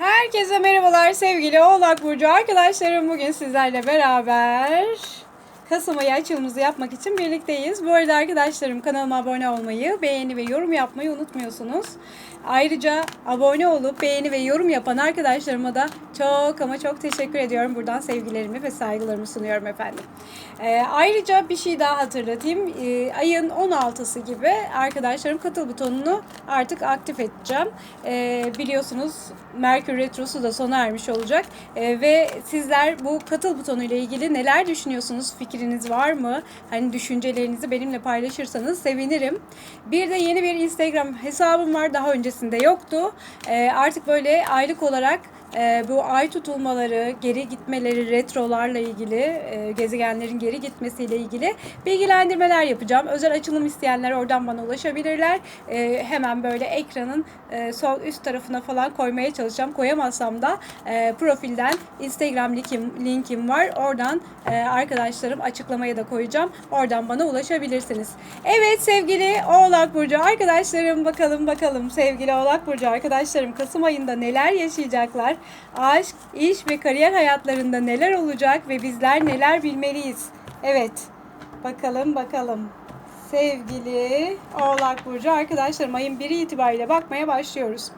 Herkese merhabalar sevgili Oğlak Burcu arkadaşlarım. Bugün sizlerle beraber Kasım ayı açılımımızı yapmak için birlikteyiz. Bu arada arkadaşlarım kanalıma abone olmayı, beğeni ve yorum yapmayı unutmuyorsunuz. Ayrıca abone olup beğeni ve yorum yapan arkadaşlarıma da çok ama çok teşekkür ediyorum. Buradan sevgilerimi ve saygılarımı sunuyorum efendim. Ee, ayrıca bir şey daha hatırlatayım. Ee, ayın 16'sı gibi arkadaşlarım katıl butonunu artık aktif edeceğim. Ee, biliyorsunuz Merkür Retrosu da sona ermiş olacak. Ee, ve sizler bu katıl butonu ile ilgili neler düşünüyorsunuz? Fikriniz var mı? Hani düşüncelerinizi benimle paylaşırsanız sevinirim. Bir de yeni bir Instagram hesabım var. Daha öncesinde yoktu. Ee, artık böyle aylık olarak e, bu ay tutulmaları, geri gitmeleri, retrolarla ilgili, e, gezegenlerin geri gitmesiyle ilgili bilgilendirmeler yapacağım. Özel açılım isteyenler oradan bana ulaşabilirler. E, hemen böyle ekranın e, sol üst tarafına falan koymaya çalışacağım. Koyamazsam da e, profilden Instagram linkim, linkim var. Oradan e, arkadaşlarım açıklamaya da koyacağım. Oradan bana ulaşabilirsiniz. Evet sevgili Oğlak Burcu arkadaşlarım bakalım bakalım sevgili Oğlak Burcu arkadaşlarım Kasım ayında neler yaşayacaklar? Aşk, iş ve kariyer hayatlarında neler olacak ve bizler neler bilmeliyiz? Evet. Bakalım bakalım. Sevgili Oğlak Burcu arkadaşlarım ayın biri itibariyle bakmaya başlıyoruz.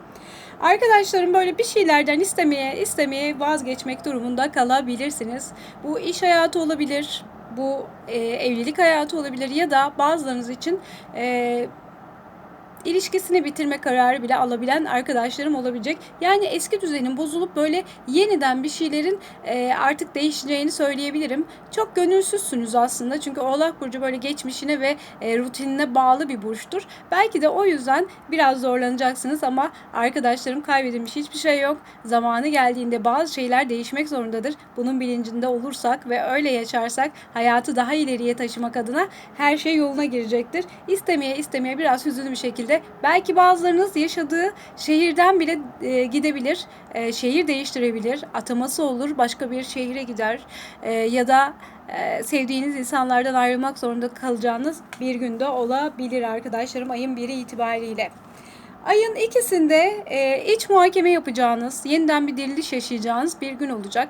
Arkadaşlarım böyle bir şeylerden istemeye istemeye vazgeçmek durumunda kalabilirsiniz. Bu iş hayatı olabilir, bu e, evlilik hayatı olabilir ya da bazılarınız için e, ilişkisini bitirme kararı bile alabilen arkadaşlarım olabilecek. Yani eski düzenin bozulup böyle yeniden bir şeylerin e, artık değişeceğini söyleyebilirim. Çok gönülsüzsünüz aslında çünkü Oğlak Burcu böyle geçmişine ve e, rutinine bağlı bir burçtur. Belki de o yüzden biraz zorlanacaksınız ama arkadaşlarım kaybedilmiş hiçbir şey yok. Zamanı geldiğinde bazı şeyler değişmek zorundadır. Bunun bilincinde olursak ve öyle yaşarsak hayatı daha ileriye taşımak adına her şey yoluna girecektir. İstemeye istemeye biraz hüzünlü bir şekilde belki bazılarınız yaşadığı şehirden bile e, gidebilir. E, şehir değiştirebilir. Ataması olur. Başka bir şehire gider. E, ya da e, sevdiğiniz insanlardan ayrılmak zorunda kalacağınız bir günde olabilir arkadaşlarım ayın biri itibariyle. Ayın ikisinde e, iç muhakeme yapacağınız, yeniden bir diriliş yaşayacağınız bir gün olacak.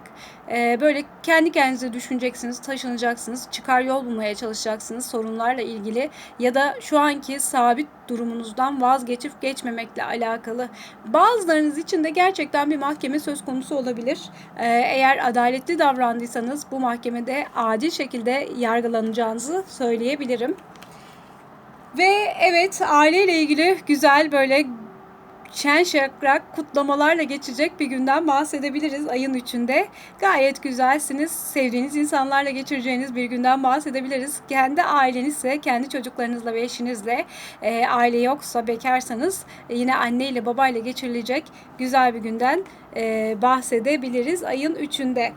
E, böyle kendi kendinize düşüneceksiniz, taşınacaksınız, çıkar yol bulmaya çalışacaksınız sorunlarla ilgili ya da şu anki sabit durumunuzdan vazgeçip geçmemekle alakalı. Bazılarınız için de gerçekten bir mahkeme söz konusu olabilir. E, eğer adaletli davrandıysanız bu mahkemede adil şekilde yargılanacağınızı söyleyebilirim. Ve evet aileyle ilgili güzel böyle şen şakrak kutlamalarla geçecek bir günden bahsedebiliriz ayın üçünde. Gayet güzelsiniz. Sevdiğiniz insanlarla geçireceğiniz bir günden bahsedebiliriz. Kendi ailenizle, kendi çocuklarınızla ve eşinizle e, aile yoksa bekarsanız e, yine anneyle babayla geçirilecek güzel bir günden e, bahsedebiliriz ayın üçünde.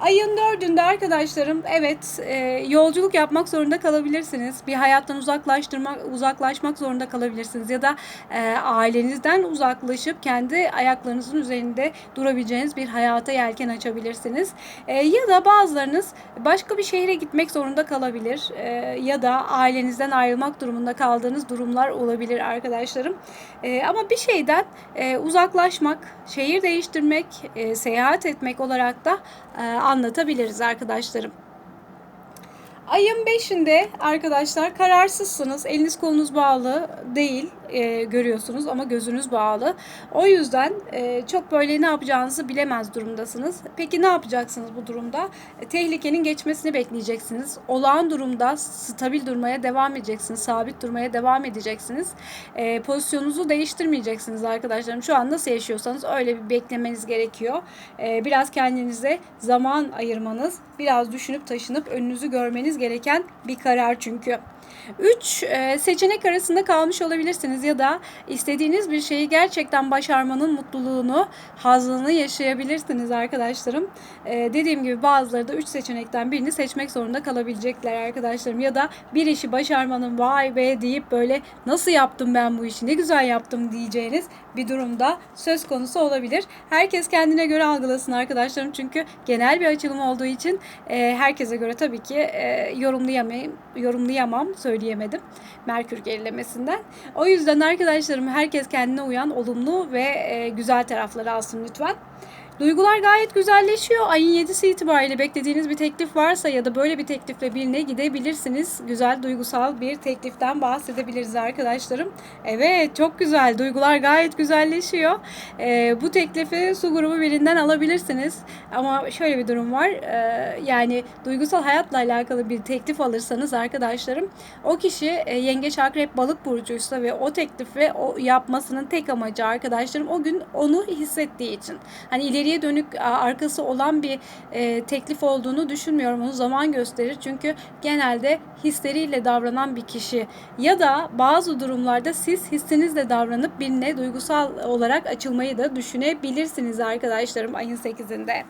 Ayın dördünde arkadaşlarım evet e, yolculuk yapmak zorunda kalabilirsiniz. Bir hayattan uzaklaştırmak uzaklaşmak zorunda kalabilirsiniz ya da e, ailenizden uzaklaşıp kendi ayaklarınızın üzerinde durabileceğiniz bir hayata yelken açabilirsiniz. E, ya da bazılarınız başka bir şehre gitmek zorunda kalabilir e, ya da ailenizden ayrılmak durumunda kaldığınız durumlar olabilir arkadaşlarım. E, ama bir şeyden e, uzaklaşmak, şehir değiştirmek, e, seyahat etmek olarak da e, anlatabiliriz arkadaşlarım. Ayın 5'inde arkadaşlar kararsızsınız. Eliniz kolunuz bağlı değil e, görüyorsunuz ama gözünüz bağlı. O yüzden e, çok böyle ne yapacağınızı bilemez durumdasınız. Peki ne yapacaksınız bu durumda? E, tehlikenin geçmesini bekleyeceksiniz. Olağan durumda stabil durmaya devam edeceksiniz. Sabit durmaya devam edeceksiniz. E, pozisyonunuzu değiştirmeyeceksiniz arkadaşlarım. Şu an nasıl yaşıyorsanız öyle bir beklemeniz gerekiyor. E, biraz kendinize zaman ayırmanız, biraz düşünüp taşınıp önünüzü görmeniz gereken bir karar çünkü. 3 e, seçenek arasında kalmış olabilirsiniz ya da istediğiniz bir şeyi gerçekten başarmanın mutluluğunu, hazını yaşayabilirsiniz arkadaşlarım. E, dediğim gibi bazıları da 3 seçenekten birini seçmek zorunda kalabilecekler arkadaşlarım. Ya da bir işi başarmanın vay be! deyip böyle nasıl yaptım ben bu işi? Ne güzel yaptım! diyeceğiniz bir durumda söz konusu olabilir. Herkes kendine göre algılasın arkadaşlarım. Çünkü genel bir açılım olduğu için e, herkese göre tabii ki yorumlayamam, yorumlayamam söyleyemedim. Merkür gerilemesinden. O yüzden arkadaşlarım herkes kendine uyan olumlu ve e, güzel tarafları alsın lütfen. Duygular gayet güzelleşiyor. Ayın 7'si itibariyle beklediğiniz bir teklif varsa ya da böyle bir teklifle birine gidebilirsiniz. Güzel duygusal bir tekliften bahsedebiliriz arkadaşlarım. Evet çok güzel. Duygular gayet güzelleşiyor. Ee, bu teklifi su grubu birinden alabilirsiniz. Ama şöyle bir durum var. Ee, yani duygusal hayatla alakalı bir teklif alırsanız arkadaşlarım o kişi e, yengeç akrep balık burcuysa ve o teklifi o yapmasının tek amacı arkadaşlarım o gün onu hissettiği için. Hani ileri ileriye dönük arkası olan bir e, teklif olduğunu düşünmüyorum. Onu zaman gösterir. Çünkü genelde hisleriyle davranan bir kişi ya da bazı durumlarda siz hissinizle davranıp birine duygusal olarak açılmayı da düşünebilirsiniz arkadaşlarım ayın 8'inde.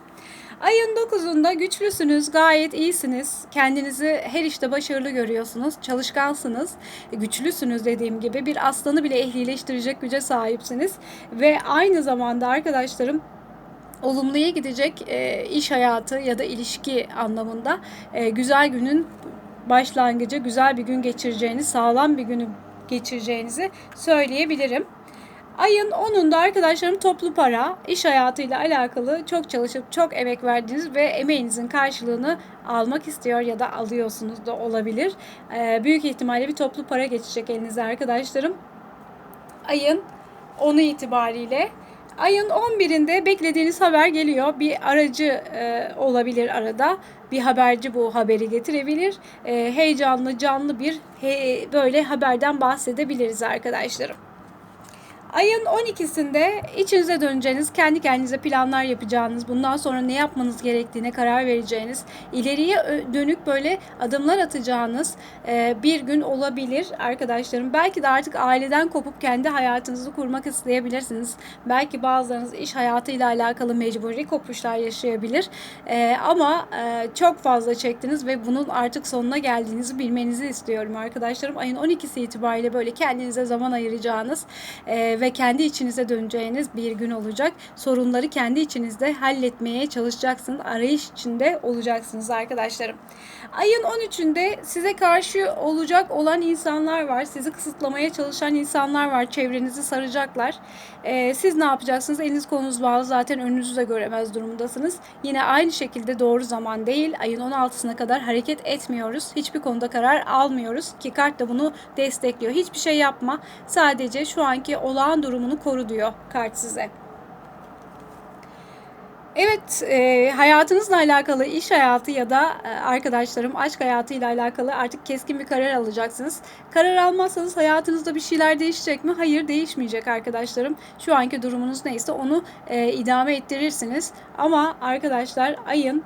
Ayın 9'unda güçlüsünüz, gayet iyisiniz. Kendinizi her işte başarılı görüyorsunuz, çalışkansınız, güçlüsünüz dediğim gibi. Bir aslanı bile ehlileştirecek güce sahipsiniz. Ve aynı zamanda arkadaşlarım olumluya gidecek e, iş hayatı ya da ilişki anlamında e, güzel günün başlangıcı, güzel bir gün geçireceğiniz, sağlam bir günü geçireceğinizi söyleyebilirim. Ayın 10'unda arkadaşlarım toplu para, iş hayatıyla alakalı çok çalışıp çok emek verdiğiniz ve emeğinizin karşılığını almak istiyor ya da alıyorsunuz da olabilir. Ee, büyük ihtimalle bir toplu para geçecek elinize arkadaşlarım. Ayın 10'u itibariyle Ayın 11'inde beklediğiniz haber geliyor. Bir aracı e, olabilir arada. Bir haberci bu haberi getirebilir. E, heyecanlı, canlı bir he, böyle haberden bahsedebiliriz arkadaşlarım. Ayın 12'sinde içinize döneceğiniz, kendi kendinize planlar yapacağınız, bundan sonra ne yapmanız gerektiğine karar vereceğiniz, ileriye dönük böyle adımlar atacağınız e, bir gün olabilir arkadaşlarım. Belki de artık aileden kopup kendi hayatınızı kurmak isteyebilirsiniz. Belki bazılarınız iş hayatıyla alakalı mecburi kopuşlar yaşayabilir. E, ama e, çok fazla çektiniz ve bunun artık sonuna geldiğinizi bilmenizi istiyorum arkadaşlarım. Ayın 12'si itibariyle böyle kendinize zaman ayıracağınız kendi içinize döneceğiniz bir gün olacak. Sorunları kendi içinizde halletmeye çalışacaksınız. Arayış içinde olacaksınız arkadaşlarım. Ayın 13'ünde size karşı olacak olan insanlar var. Sizi kısıtlamaya çalışan insanlar var. Çevrenizi saracaklar. Ee, siz ne yapacaksınız? Eliniz kolunuz bağlı. Zaten önünüzü de göremez durumdasınız. Yine aynı şekilde doğru zaman değil. Ayın 16'sına kadar hareket etmiyoruz. Hiçbir konuda karar almıyoruz ki kart da bunu destekliyor. Hiçbir şey yapma. Sadece şu anki olağan durumunu koru diyor kart size. Evet, e, hayatınızla alakalı iş hayatı ya da e, arkadaşlarım aşk hayatıyla alakalı artık keskin bir karar alacaksınız. Karar almazsanız hayatınızda bir şeyler değişecek mi? Hayır, değişmeyecek arkadaşlarım. Şu anki durumunuz neyse onu e, idame ettirirsiniz. Ama arkadaşlar ayın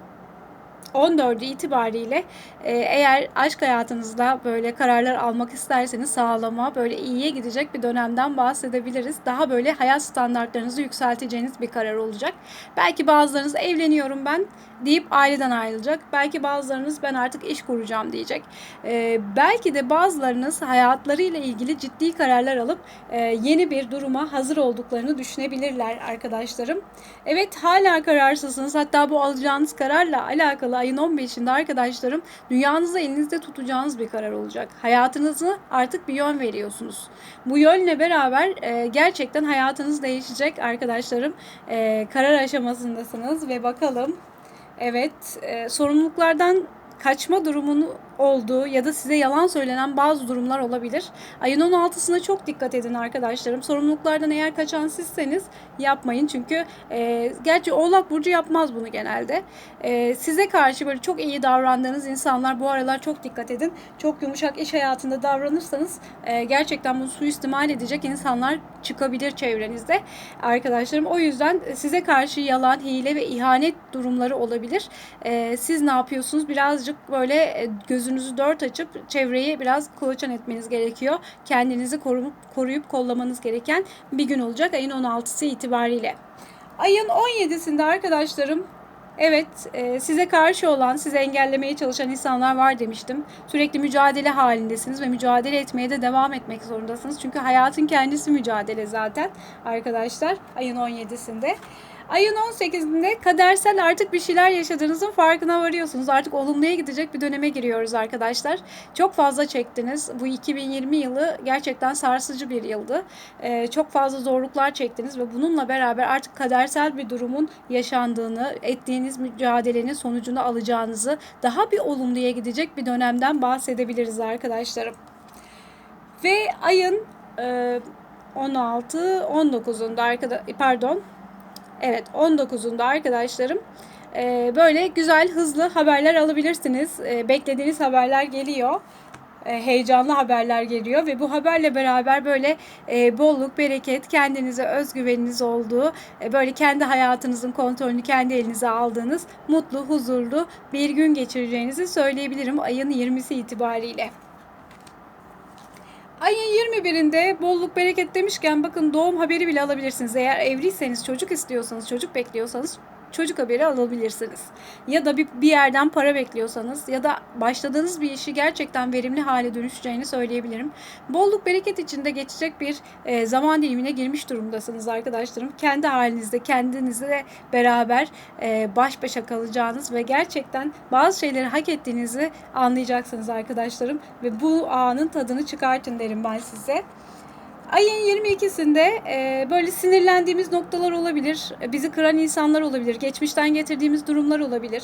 14'ü itibariyle e, eğer aşk hayatınızda böyle kararlar almak isterseniz sağlama böyle iyiye gidecek bir dönemden bahsedebiliriz. Daha böyle hayat standartlarınızı yükselteceğiniz bir karar olacak. Belki bazılarınız evleniyorum ben deyip aileden ayrılacak. Belki bazılarınız ben artık iş kuracağım diyecek. E, belki de bazılarınız hayatlarıyla ilgili ciddi kararlar alıp e, yeni bir duruma hazır olduklarını düşünebilirler arkadaşlarım. Evet hala kararsızsınız. Hatta bu alacağınız kararla alakalı ayın 15'inde arkadaşlarım dünyanızı elinizde tutacağınız bir karar olacak. Hayatınızı artık bir yön veriyorsunuz. Bu yönle beraber e, gerçekten hayatınız değişecek arkadaşlarım. E, karar aşamasındasınız ve bakalım evet e, sorumluluklardan kaçma durumunu olduğu ya da size yalan söylenen bazı durumlar olabilir. Ayın 16'sına çok dikkat edin arkadaşlarım. Sorumluluklardan eğer kaçan sizseniz yapmayın. Çünkü e, gerçi Oğlak Burcu yapmaz bunu genelde. E, size karşı böyle çok iyi davrandığınız insanlar bu aralar çok dikkat edin. Çok yumuşak iş hayatında davranırsanız e, gerçekten bunu suistimal edecek insanlar çıkabilir çevrenizde arkadaşlarım. O yüzden size karşı yalan, hile ve ihanet durumları olabilir. E, siz ne yapıyorsunuz? Birazcık böyle e, göz gözünüzü dört açıp çevreyi biraz kolaçan etmeniz gerekiyor. Kendinizi koruyup, koruyup kollamanız gereken bir gün olacak ayın 16'sı itibariyle. Ayın 17'sinde arkadaşlarım Evet, e, size karşı olan, sizi engellemeye çalışan insanlar var demiştim. Sürekli mücadele halindesiniz ve mücadele etmeye de devam etmek zorundasınız. Çünkü hayatın kendisi mücadele zaten arkadaşlar ayın 17'sinde. Ayın 18'inde kadersel artık bir şeyler yaşadığınızın farkına varıyorsunuz. Artık olumluya gidecek bir döneme giriyoruz arkadaşlar. Çok fazla çektiniz. Bu 2020 yılı gerçekten sarsıcı bir yıldı. Ee, çok fazla zorluklar çektiniz ve bununla beraber artık kadersel bir durumun yaşandığını, ettiğiniz mücadelenin sonucunu alacağınızı, daha bir olumluya gidecek bir dönemden bahsedebiliriz arkadaşlarım. Ve ayın e, 16, 19'unda arkada pardon Evet 19'unda arkadaşlarım e, böyle güzel hızlı haberler alabilirsiniz. E, beklediğiniz haberler geliyor. E, heyecanlı haberler geliyor ve bu haberle beraber böyle e, bolluk, bereket, kendinize özgüveniniz olduğu, e, böyle kendi hayatınızın kontrolünü kendi elinize aldığınız mutlu, huzurlu bir gün geçireceğinizi söyleyebilirim ayın 20'si itibariyle. Ayın 21'inde bolluk bereket demişken bakın doğum haberi bile alabilirsiniz. Eğer evliyseniz çocuk istiyorsanız, çocuk bekliyorsanız çocuk haberi alabilirsiniz. Ya da bir, bir yerden para bekliyorsanız ya da başladığınız bir işi gerçekten verimli hale dönüşeceğini söyleyebilirim. Bolluk bereket içinde geçecek bir e, zaman dilimine girmiş durumdasınız arkadaşlarım. Kendi halinizde, kendinizle beraber e, baş başa kalacağınız ve gerçekten bazı şeyleri hak ettiğinizi anlayacaksınız arkadaşlarım. Ve bu anın tadını çıkartın derim ben size. Ayın 22'sinde e, böyle sinirlendiğimiz noktalar olabilir. E, bizi kıran insanlar olabilir. Geçmişten getirdiğimiz durumlar olabilir.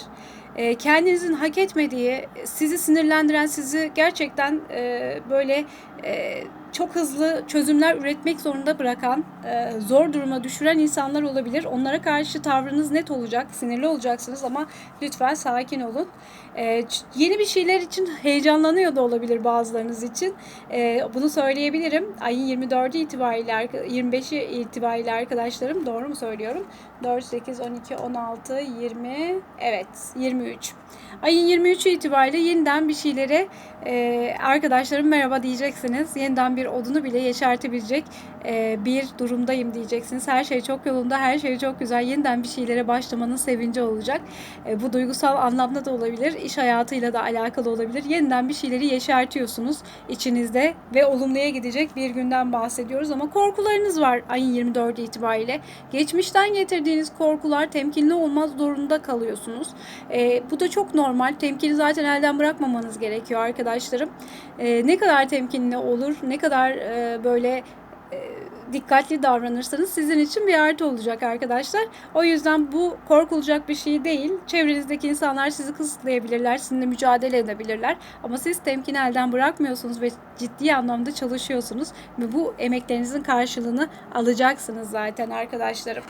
E, kendinizin hak etmediği, sizi sinirlendiren, sizi gerçekten e, böyle e, çok hızlı çözümler üretmek zorunda bırakan, e, zor duruma düşüren insanlar olabilir. Onlara karşı tavrınız net olacak, sinirli olacaksınız ama lütfen sakin olun. Yeni bir şeyler için heyecanlanıyor da olabilir bazılarınız için. Bunu söyleyebilirim. Ayın 24'ü itibariyle, 25'i itibariyle arkadaşlarım doğru mu söylüyorum? 4, 8, 12, 16, 20, evet 23. Ayın 23'ü itibariyle yeniden bir şeylere e, arkadaşlarım merhaba diyeceksiniz. Yeniden bir odunu bile yeşertebilecek e, bir durumdayım diyeceksiniz. Her şey çok yolunda, her şey çok güzel. Yeniden bir şeylere başlamanın sevinci olacak. E, bu duygusal anlamda da olabilir, iş hayatıyla da alakalı olabilir. Yeniden bir şeyleri yeşertiyorsunuz içinizde ve olumluya gidecek bir günden bahsediyoruz. Ama korkularınız var ayın 24'ü itibariyle. Geçmişten getirdiğiniz korkular temkinli olmaz zorunda kalıyorsunuz. E, bu da çok normal. Temkini zaten elden bırakmamanız gerekiyor arkadaşlarım. E, ne kadar temkinli olur, ne kadar e, böyle e, dikkatli davranırsanız sizin için bir artı olacak arkadaşlar. O yüzden bu korkulacak bir şey değil. Çevrenizdeki insanlar sizi kısıtlayabilirler, sizinle mücadele edebilirler. Ama siz temkini elden bırakmıyorsunuz ve ciddi anlamda çalışıyorsunuz. Ve bu emeklerinizin karşılığını alacaksınız zaten arkadaşlarım.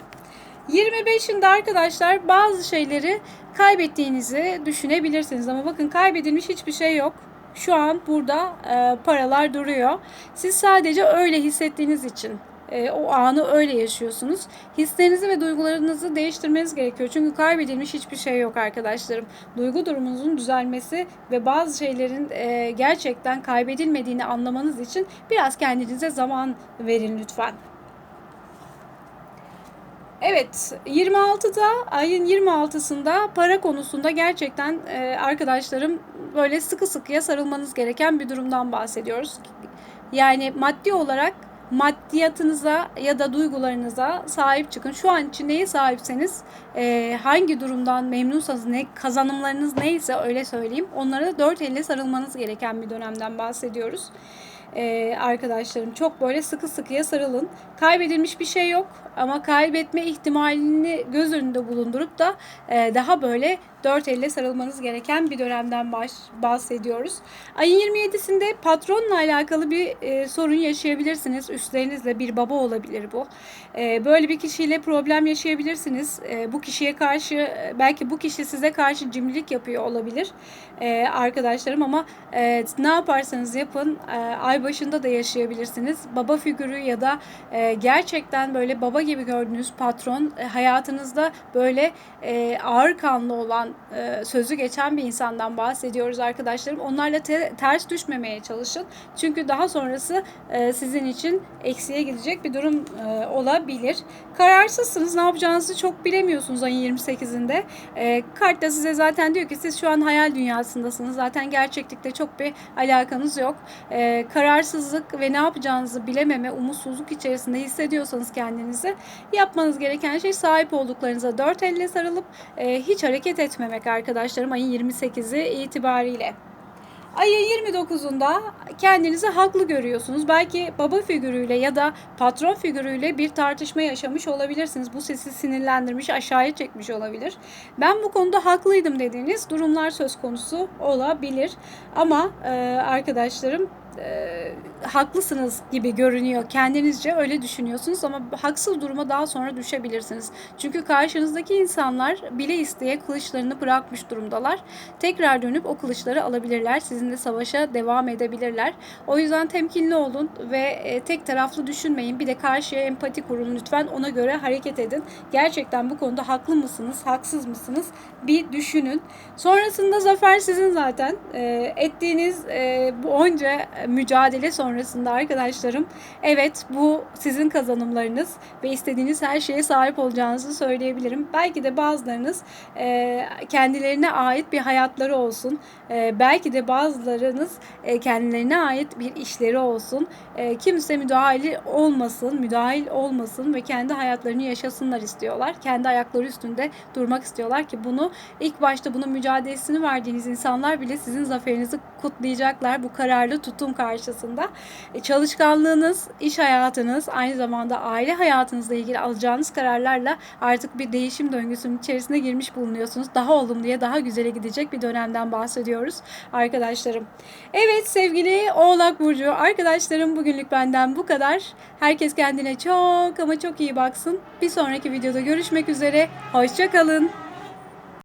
25'inde arkadaşlar bazı şeyleri kaybettiğinizi düşünebilirsiniz. Ama bakın kaybedilmiş hiçbir şey yok. Şu an burada e, paralar duruyor. Siz sadece öyle hissettiğiniz için e, o anı öyle yaşıyorsunuz. Hislerinizi ve duygularınızı değiştirmeniz gerekiyor. Çünkü kaybedilmiş hiçbir şey yok arkadaşlarım. Duygu durumunuzun düzelmesi ve bazı şeylerin e, gerçekten kaybedilmediğini anlamanız için biraz kendinize zaman verin lütfen. Evet 26'da ayın 26'sında para konusunda gerçekten e, arkadaşlarım böyle sıkı sıkıya sarılmanız gereken bir durumdan bahsediyoruz. Yani maddi olarak maddiyatınıza ya da duygularınıza sahip çıkın. Şu an için neye sahipseniz, e, hangi durumdan memnunsanız, ne kazanımlarınız neyse öyle söyleyeyim. Onlara da dört elle sarılmanız gereken bir dönemden bahsediyoruz. E, arkadaşlarım çok böyle sıkı sıkıya sarılın. Kaybedilmiş bir şey yok ama kaybetme ihtimalini göz önünde bulundurup da e, daha böyle dört elle sarılmanız gereken bir dönemden baş, bahsediyoruz. Ayın 27'sinde patronla alakalı bir e, sorun yaşayabilirsiniz. Üstlerinizle bir baba olabilir bu. E, böyle bir kişiyle problem yaşayabilirsiniz. E, bu kişiye karşı belki bu kişi size karşı cimrilik yapıyor olabilir e, arkadaşlarım ama e, ne yaparsanız yapın e, ay başında da yaşayabilirsiniz. Baba figürü ya da e, gerçekten böyle baba gibi gördüğünüz patron e, hayatınızda böyle e, ağır kanlı olan e, sözü geçen bir insandan bahsediyoruz arkadaşlarım. Onlarla te- ters düşmemeye çalışın. Çünkü daha sonrası e, sizin için eksiye gidecek bir durum e, olabilir. Kararsızsınız. Ne yapacağınızı çok bilemiyorsunuz ayın 28'inde. E, kart da size zaten diyor ki siz şu an hayal dünyasındasınız. Zaten gerçeklikte çok bir alakanız yok. E, karar kararsızlık ve ne yapacağınızı bilememe, umutsuzluk içerisinde hissediyorsanız kendinizi yapmanız gereken şey sahip olduklarınıza dört elle sarılıp e, hiç hareket etmemek arkadaşlarım ayın 28'i itibariyle. Ayın 29'unda kendinizi haklı görüyorsunuz. Belki baba figürüyle ya da patron figürüyle bir tartışma yaşamış olabilirsiniz. Bu sizi sinirlendirmiş, aşağıya çekmiş olabilir. Ben bu konuda haklıydım dediğiniz durumlar söz konusu olabilir. Ama e, arkadaşlarım e, haklısınız gibi görünüyor. Kendinizce öyle düşünüyorsunuz ama haksız duruma daha sonra düşebilirsiniz. Çünkü karşınızdaki insanlar bile isteye kılıçlarını bırakmış durumdalar. Tekrar dönüp o kılıçları alabilirler. Sizinle savaşa devam edebilirler. O yüzden temkinli olun ve e, tek taraflı düşünmeyin. Bir de karşıya empati kurun lütfen. Ona göre hareket edin. Gerçekten bu konuda haklı mısınız, haksız mısınız? Bir düşünün. Sonrasında zafer sizin zaten. E, ettiğiniz e, bu onca mücadele sonrasında arkadaşlarım evet bu sizin kazanımlarınız ve istediğiniz her şeye sahip olacağınızı söyleyebilirim. Belki de bazılarınız e, kendilerine ait bir hayatları olsun. E, belki de bazılarınız e, kendilerine ait bir işleri olsun. E, kimse müdahil olmasın, müdahil olmasın ve kendi hayatlarını yaşasınlar istiyorlar. Kendi ayakları üstünde durmak istiyorlar ki bunu ilk başta bunun mücadelesini verdiğiniz insanlar bile sizin zaferinizi kutlayacaklar bu kararlı tutum karşısında. E, çalışkanlığınız, iş hayatınız, aynı zamanda aile hayatınızla ilgili alacağınız kararlarla artık bir değişim döngüsünün içerisine girmiş bulunuyorsunuz. Daha olumluya, daha güzele gidecek bir dönemden bahsediyoruz arkadaşlarım. Evet sevgili Oğlak Burcu arkadaşlarım bugünlük benden bu kadar. Herkes kendine çok ama çok iyi baksın. Bir sonraki videoda görüşmek üzere. Hoşçakalın.